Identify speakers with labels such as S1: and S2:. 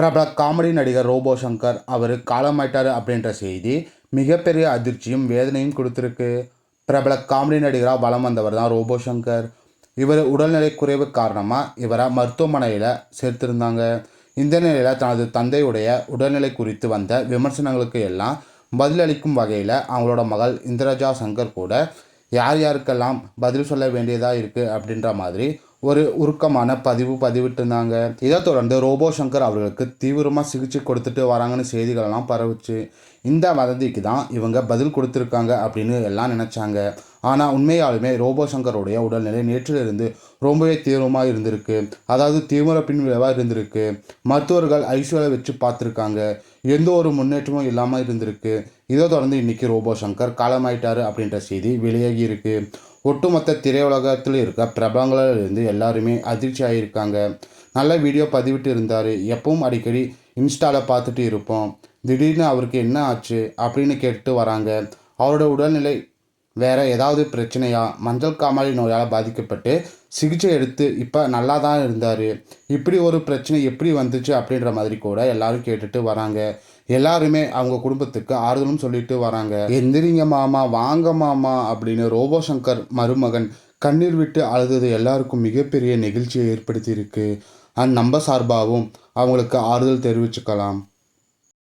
S1: பிரபல காமெடி நடிகர் ரோபோ சங்கர் அவர் காலமாயிட்டார் அப்படின்ற செய்தி மிகப்பெரிய அதிர்ச்சியும் வேதனையும் கொடுத்துருக்கு. பிரபல காமெடி நடிகராக வலம் வந்தவர் தான் ரோபோ சங்கர். இவர் உடல்நிலை குறைவு காரணமாக இவரை மருத்துவமனையில் சேர்த்திருந்தாங்க. இந்த நிலையில் தனது தந்தையுடைய உடல்நிலை குறித்து வந்த விமர்சனங்களுக்கு எல்லாம் பதிலளிக்கும் வகையில் அவங்களோட மகள் இந்திரஜா சங்கர் கூட யார் யாருக்கெல்லாம் பதில் சொல்ல வேண்டியதாக இருக்குது அப்படின்ற மாதிரி ஒரு உருக்கமான பதிவு பதிவிட்டிருந்தாங்க. இதை தொடர்ந்து ரோபோ சங்கர் அவர்களுக்கு தீவிரமாக சிகிச்சை கொடுத்துட்டு வராங்கன்னு செய்திகளெல்லாம் பரவுச்சு. இந்த வதந்திக்கு தான் இவங்க பதில் கொடுத்துருக்காங்க அப்படின்னு எல்லாம் நினச்சாங்க. ஆனால் உண்மையாலுமே ரோபோ சங்கருடைய உடல்நிலை நேற்றிலிருந்து ரொம்பவே தீவிரமாக இருந்திருக்கு. அதாவது தீவிர பின்விளைவாக இருந்திருக்கு. மருத்துவர்கள் ஐசியூவில் வச்சு பார்த்துருக்காங்க. எந்த ஒரு முன்னேற்றமும் இல்லாமல் இருந்திருக்கு. இதை தொடர்ந்து இன்னைக்கு ரோபோ சங்கர் காலமாயிட்டார் அப்படின்ற செய்தி வெளியாகி இருக்குது ஒட்டுமொத்த திரையுலகத்தில் இருக்க பிரபலங்களிலிருந்து எல்லாருமே அதிர்ச்சி ஆகியிருக்காங்க நல்ல வீடியோ பதிவிட்டு இருந்தார் எப்பவும் அடிக்கடி இன்ஸ்டாவில் பார்த்துட்டு இருப்போம். திடீர்னு அவருக்கு என்ன ஆச்சு? அப்படின்னு கேட்டுட்டு வராங்க. அவரோட உடல்நிலை வேறு ஏதாவது பிரச்சனையா? மஞ்சள் காமாலை நோயால் பாதிக்கப்பட்டு சிகிச்சை எடுத்து இப்போ நல்லா தான் இருந்தார். இப்படி ஒரு பிரச்சனை எப்படி வந்துச்சு அப்படின்ற மாதிரி கூட எல்லாரும் கேட்டுட்டு வராங்க. எல்லாருமே அவங்க குடும்பத்துக்கு ஆறுதலும் சொல்லிட்டு வராங்க. எந்திரிங்க மாமா வாங்க மாமா அப்படின்னு ரோபோ சங்கர் மருமகன் கண்ணீர் விட்டு அழுதது எல்லாருக்கும் மிகப்பெரிய நெகிழ்ச்சியை ஏற்படுத்தியிருக்கு. அண்ட் நம்ம சார்பாகவும் அவங்களுக்கு ஆறுதல் தெரிவிச்சுக்கலாம்.